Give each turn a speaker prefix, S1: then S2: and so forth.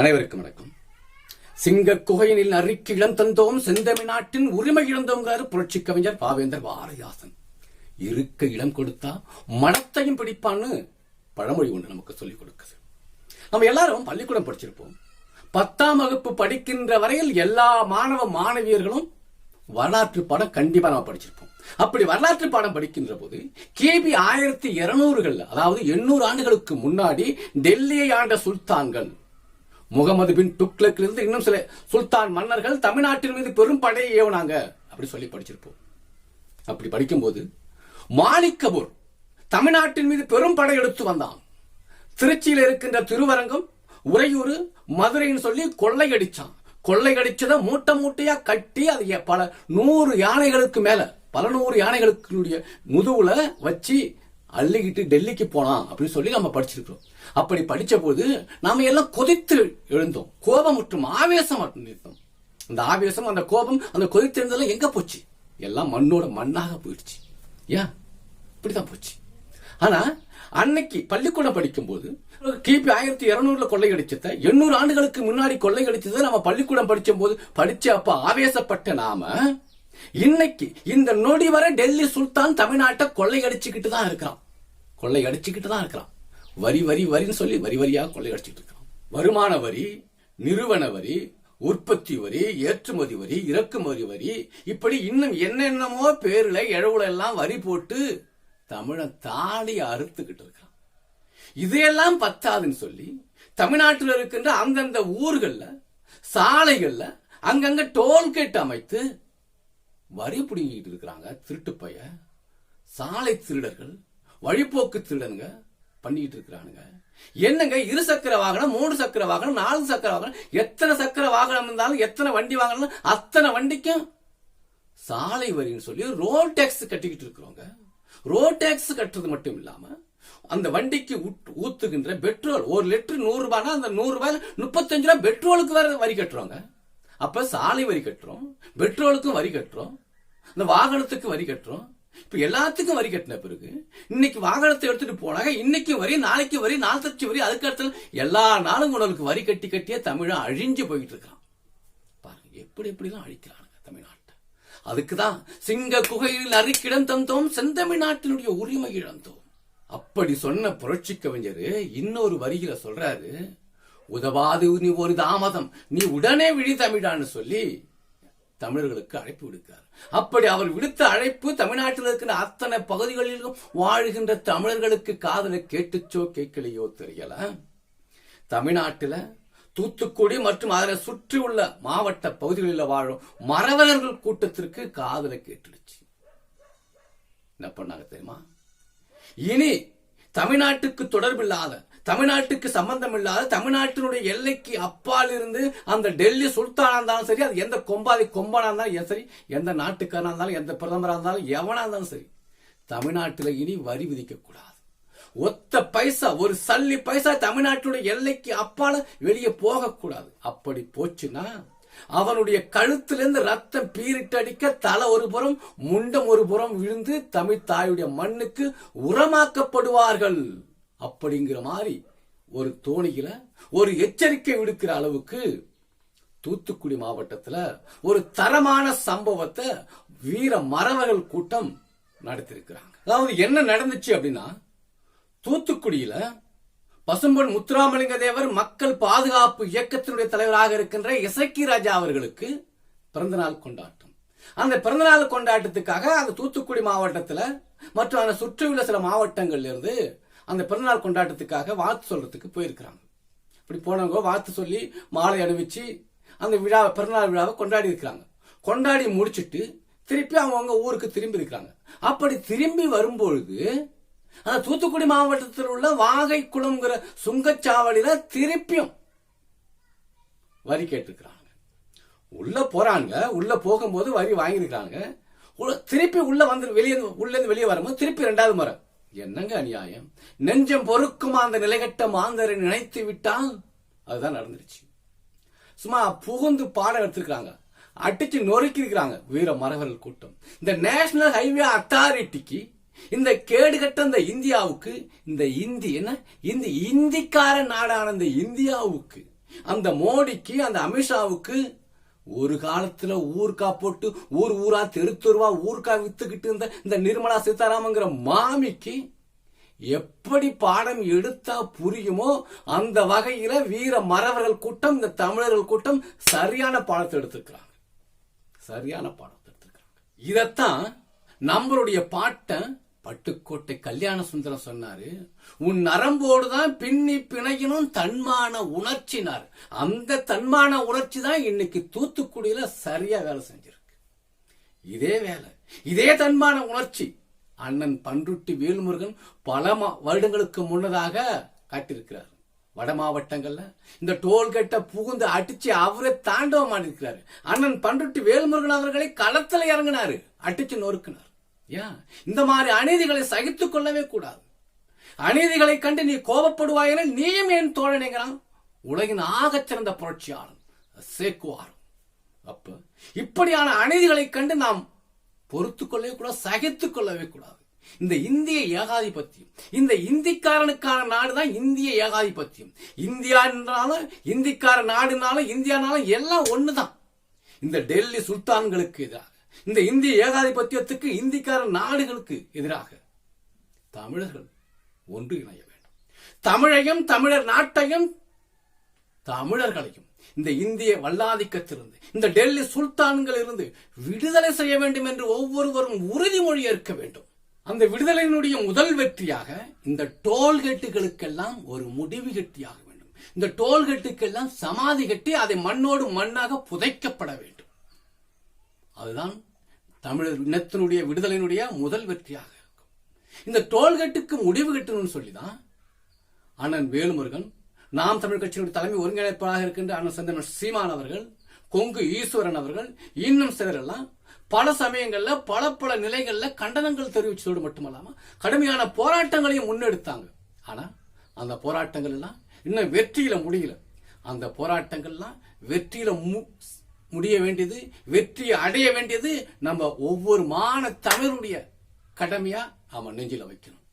S1: அனைவருக்கும் வணக்கம். சிங்க குகையினில் அரிக்கு இளம் தந்தோம் செந்தமிழ்நாட்டின் உரிமை இழந்தோங்கிறாரு புரட்சி கவிஞர் பாவேந்தர் பாரதிதாசன் இருக்க இடம் கொடுத்தா மனத்தையும் பிடிப்பான்னு பழமொழி ஒன்று நமக்கு சொல்லிக் கொடுக்குது. நம்ம எல்லாரும் பள்ளிக்கூடம் படிச்சிருப்போம். பத்தாம் வகுப்பு படிக்கின்ற வரையில் எல்லா மாணவ மாணவியர்களும் வரலாற்று பாடம் கண்டிப்பா நம்ம படிச்சிருப்போம். அப்படி வரலாற்று பாடம் படிக்கின்ற போது கிபி ஆயிரத்தி இருநூறுகள் அதாவது எண்ணூறு ஆண்டுகளுக்கு முன்னாடி டெல்லியை ஆண்ட சுல்தான்கள் முகமது பின் துக்ளக்கில் இருந்து இன்னும் சில சுல்தான் மன்னர்கள் தமிழ்நாட்டின் மீது பெரும் படையை ஏவுனாங்க. அப்படி சொல்லி படிச்சிருப்போம். அப்படி படிக்கும்போது மாலிக் கபூர் தமிழ்நாட்டின் மீது பெரும் படை எடுத்து வந்தான். திருச்சியில் இருக்கின்ற திருவரங்கம் உறையூர் மதுரைன்னு சொல்லி கொள்ளையடிச்சான். கொள்ளையடிச்சதை மூட்டை மூட்டையா கட்டி அது பல நூறு யானைகளுக்கு மேல பல நூறு யானைகளுக்கு முதுகுல வச்சு அள்ளிக்கிட்டு டெல்லிக்கு போகலாம் அப்படின்னு சொல்லி நம்ம படிச்சிருக்கிறோம். அப்படி படித்த போது நாம எல்லாம் கொதித்து எழுந்தோம். கோபம் மற்றும் ஆவேசம் இருந்தோம் அந்த ஆவேசம் அந்த கோபம் அந்த கொதித்து எழுந்ததெல்லாம் எங்க போச்சு? எல்லாம் மண்ணோட மண்ணாக போயிடுச்சு. ஏன் இப்படிதான் போச்சு. ஆனா அன்னைக்கு பள்ளிக்கூடம் படிக்கும்போது கிபி ஆயிரத்தி இருநூறுல கொள்ளையடிச்சத எண்ணூறு ஆண்டுகளுக்கு முன்னாடி கொள்ளையடிச்சதை நம்ம பள்ளிக்கூடம் படிச்சும் போது படிச்ச அப்ப ஆவேசப்பட்ட நாம இன்னைக்கு இந்த நொடி வரை டெல்லி சுல்தான் தமிழ்நாட்டை கொள்ளையடிச்சுக்கிட்டு தான் இருக்கிறான். கொள்ளையடிச்சுக்கிட்டு தான் இருக்கிறான். வரி வரி வரின்னு சொல்லி வரி வரியாக கொள்ளையடிச்சுட்டு இருக்கிறான். வருமான வரி நிறுவன வரி உற்பத்தி வரி ஏற்றுமதி வரி இறக்குமதி வரி இப்படி இன்னும் என்னென்னமோ பேர்ல இழவுல எல்லாம் வரி போட்டு தமிழன் தாடி அறுத்துக்கிட்டு இருக்கிறான். இதையெல்லாம் பத்தாதுன்னு சொல்லி தமிழ்நாட்டில் இருக்கின்ற அந்தந்த ஊர்களில் சாலைகள்ல அங்கங்க டோல்கேட் அமைத்து வரி பிடுங்கிட்டு இருக்கிறாங்க திருட்டு பைய. சாலை திருடர்கள் வழிப்போக்கு திருடனுங்க பண்ணிக்கிட்டு இருக்கிறானுங்க என்னங்க இரு சக்கர வாகனம் மூணு சக்கர வாகனம் நாலு சக்கர வாகனம் எத்தனை சக்கர வாகனம் இருந்தாலும் எத்தனை வண்டி வாங்கணும் அத்தனை வண்டிக்கும் சாலை வரின்னு சொல்லி ரோட் டேக்ஸ் கட்டிக்கிட்டு இருக்கிறோங்க ரோட் டேக்ஸ் கட்டுறது மட்டும் இல்லாம அந்த வண்டிக்கு ஊத்துகின்ற பெட்ரோல் ஒரு லிட்டர் நூறு ரூபாய்னா அந்த நூறு ரூபாயில முப்பத்தஞ்சு ரூபாய் பெட்ரோலுக்கு வேற வரி கட்டுறோங்க. அப்ப சாலை வரி கட்டுறோம் பெட்ரோலுக்கும் வரி கட்டுறோம் அந்த வாகனத்துக்கு வரி கட்டுறோம். இப்ப எல்லாத்துக்கும் வரி கட்டின பிறகு இன்னைக்கு வாகனத்தை எடுத்துட்டு போனாங்க இன்னைக்கு வரி நாளைக்கு வரி நாளைக்கு வரி அதுக்கு அடுத்த எல்லா நாளும் உங்களுக்கு வரி கட்டி கட்டியே தமிழன் அழிஞ்சு போயிட்டு இருக்கான் பாருங்க எப்படி எப்படிலாம் அழிக்கிறானுங்க தமிழ்நாட்டை. அதுக்குதான் சிங்க குகையில் அறிக்கிடம் தந்தோம் செந்தமிழ்நாட்டினுடைய உரிமை இழந்தோம். அப்படி சொன்ன புரட்சி கவிஞர் இன்னொரு வரியில சொல்றாரு உதவாது நீ ஒரு தாமதம் நீ உடனே விழி தமிழான்னு சொல்லி தமிழர்களுக்கு அழைப்பு விடுக்கிறார் அப்படி அவர் விடுத்த அழைப்பு தமிழ்நாட்டில் இருக்கிற அத்தனை பகுதிகளிலும் வாழ்கின்ற தமிழர்களுக்கு காதல கேட்டுச்சோ கேட்கலையோ தெரியல. தமிழ்நாட்டில் தூத்துக்குடி மற்றும் அதனை சுற்றியுள்ள மாவட்ட பகுதிகளில் வாழும் மறவர்கள் கூட்டத்திற்கு காதல கேட்டுடுச்சு. என்ன பண்ணாங்க தெரியுமா? இனி தமிழ்நாட்டுக்கு தொடர்பில்லாத தமிழ்நாட்டுக்கு சம்பந்தம் இல்லாத தமிழ்நாட்டினுடைய எல்லைக்கு அப்பால் இருந்து அந்த டெல்லி சுல்தானா இருந்தாலும் சரி அது எந்த கொம்பாதி கொம்பனா இருந்தாலும் சரி எந்த நாட்டுக்காரனா இருந்தாலும் எந்த பிரதமராக இருந்தாலும் எவனா இருந்தாலும் சரி தமிழ்நாட்டில் இனி வரி விதிக்க கூடாது ஒத்த பைசா ஒரு சல்லி பைசா தமிழ்நாட்டுடைய எல்லைக்கு அப்பால வெளியே போகக்கூடாது. அப்படி போச்சுன்னா அவனுடைய கழுத்திலிருந்து ரத்தம் பீரிட்டடிக்க தலை ஒரு புறம் முண்டம் ஒரு புறம் விழுந்து தமிழ் தாயுடைய மண்ணுக்கு உரமாக்கப்படுவார்கள். அப்படிங்கிற மாதிரி ஒரு தோணியில ஒரு எச்சரிக்கை விடுக்கிற அளவுக்கு தூத்துக்குடி மாவட்டத்துல ஒரு தரமான சம்பவத்தை வீர மறவர்கள் கூட்டம் நடத்திருக்கிறாங்க. அதாவது என்ன நடந்துச்சு அப்படின்னா தூத்துக்குடியில பசும்பொன் முத்துராமலிங்க தேவர் மக்கள் பாதுகாப்பு இயக்கத்தினுடைய தலைவராக இருக்கின்ற இசக்கி ராஜா அவர்களுக்கு பிறந்தநாள் கொண்டாட்டம். அந்த பிறந்தநாள் கொண்டாட்டத்துக்காக அந்த தூத்துக்குடி மாவட்டத்துல மற்றும் அந்த சுற்றியுள்ள சில மாவட்டங்கள்ல இருந்து அந்த பிறந்தநாள் கொண்டாட்டத்துக்காக வாழ்த்து சொல்றதுக்கு போயிருக்கிறாங்க. இப்படி போனவங்க வாழ்த்து சொல்லி மாலை அணிவிச்சு அந்த விழா பிறந்தநாள் விழாவை கொண்டாடி இருக்கிறாங்க. கொண்டாடி முடிச்சுட்டு திருப்பி அவங்கவுங்க ஊருக்கு திரும்பி இருக்கிறாங்க. அப்படி திரும்பி வரும்பொழுது அந்த தூத்துக்குடி மாவட்டத்தில் உள்ள வாகை குளம்ங்கிற சுங்கச்சாவடியில திருப்பியும் வரி கேட்டிருக்கிறாங்க. உள்ள போறாங்க. உள்ள போகும்போது வரி வாங்கியிருக்காங்க திருப்பி உள்ள வந்து வெளியே உள்ள இருந்து வெளியே வரும்போது திருப்பி ரெண்டாவது முறை. என்னங்க அநியாயம்? நெஞ்சம் பொறுக்குமா அந்த நிலைகட்ட மாந்தரை நினைத்து விட்டால் அதுதான் நடந்துருச்சு. சும்மா புகுந்து பாடம் எடுத்திருக்காங்க அடிச்சு நொறுக்கி இருக்கிறாங்க வீர மரவர்கள் கூட்டம். இந்த நேஷனல் ஹைவே அத்தாரிட்டிக்கு இந்த கேடுகட்ட இந்த இந்தியாவுக்கு இந்த இந்தி என்ன? இந்த இந்திக்கார நாடான இந்த இந்தியாவுக்கு அந்த மோடிக்கு அந்த அமித்ஷாவுக்கு ஒரு காலத்துல ஊர்கா போட்டு ஊர் ஊரா தெரு தெருவா ஊர்கா வித்துக்கிட்டு இருந்த இந்த நிர்மலா சீதாராமங்கிற மாமிக்கு எப்படி பாடம் எடுத்தா புரியுமோ அந்த வகையில வீர மறவர்கள் கூட்டம் இந்த தமிழர்கள் கூட்டம் சரியான பாடத்தை எடுத்துக்கிறாங்க சரியான பாடத்தை எடுத்துக்கிறாங்க இதத்தான் நம்மளுடைய பாட்டை பட்டுக்கோட்டை கல்யாண சுந்தரம் சொன்னாரு உன் நரம்போடு தான் பின்னி பிணையணும் தன்மான உணர்ச்சினார். அந்த தன்மான உணர்ச்சி தான் இன்னைக்கு தூத்துக்குடியில சரியா வேலை செஞ்சிருக்கு. இதே வேலை இதே தன்மான உணர்ச்சி அண்ணன் பன்ருட்டி வேல்முருகன் பல மா- வருடங்களுக்கு முன்னதாக காட்டியிருக்கிறார். வட மாவட்டங்கள்ல இந்த டோல்கேட்டை புகுந்து அடிச்சு அவரே தாண்டவமானிருக்கிறாரு அண்ணன் பன்ருட்டி வேல்முருகன் அவர்களை களத்துல இறங்கினாரு அடிச்சு நொறுக்கினார். ஏன் இந்த மாதிரி அநீதிகளை சகித்துக் கொள்ளவே கூடாது. அநீதிகளை கண்டு நீ கோபப்படுவாயென நீயும் என் தோழனைங்கிறான் உலகின் ஆகச்சிறந்த புரட்சியாளன் சேக்குவார் அப்ப இப்படியான அநீதிகளை கண்டு நாம் பொறுத்துக்கொள்ளவே கூடாது சகித்துக் கொள்ளவே கூடாது. இந்த இந்திய ஏகாதிபத்தியம் இந்த இந்திக்காரனுக்கான நாடுதான் இந்திய ஏகாதிபத்தியம். இந்தியா என்றாலும் இந்திக்கார நாடுனாலும் இந்தியானாலும் எல்லாம் ஒண்ணுதான். இந்த டெல்லி சுல்தான்களுக்கு எதிராக இந்த இந்திய ஏகாதிபத்தியத்துக்கு இந்திக்கார நாடுகளுக்கு எதிராக தமிழர்கள் ஒன்று இணைய வேண்டும். தமிழையும் தமிழர் நாட்டையும் தமிழர்களையும் இந்த இந்திய வல்லாதிக்கத்திலிருந்து இந்த டெல்லி சுல்தான்களிலிருந்து விடுதலை செய்ய வேண்டும் என்று ஒவ்வொருவரும் உறுதிமொழி ஏற்க வேண்டும். அந்த விடுதலையினுடைய முதல் வெற்றியாக இந்த டோல்கேட்டுகளுக்கெல்லாம் ஒரு முடிவு கட்டியாக வேண்டும். இந்த டோல்கேட்டுக்கெல்லாம் சமாதி கட்டி அதை மண்ணோடு மண்ணாக புதைக்கப்பட வேண்டும். அதுதான் தமிழர் இனத்தினுடைய விடுதலையினுடைய முதல் வெற்றியாக இருக்கும். இந்த டோல்கேட்டுக்கு முடிவு கட்டணும்னு சொல்லிதான் அண்ணன் வேலுமுருகன் நாம் தமிழ் கட்சியினுடைய தலைமை ஒருங்கிணைப்பாளராக இருக்கின்ற அண்ணன் சந்திரன் சீமான் அவர்கள் கொங்கு ஈஸ்வரன் அவர்கள் இன்னும் சிலரெல்லாம் பல சமயங்கள்ல பல பல நிலைகள்ல கண்டனங்கள் தெரிவிச்சதோடு மட்டுமல்லாம கடுமையான போராட்டங்களையும் முன்னெடுத்தாங்க. ஆனா அந்த போராட்டங்கள் எல்லாம் இன்னும் வெற்றியில முடியல. அந்த போராட்டங்கள்லாம் வெற்றியில முடிய வேண்டியது வெற்றி அடைய வேண்டியது நம்ம ஒவ்வொரு மான தமிழுடைய கடமையா அவன் நெஞ்சில வைக்கணும்.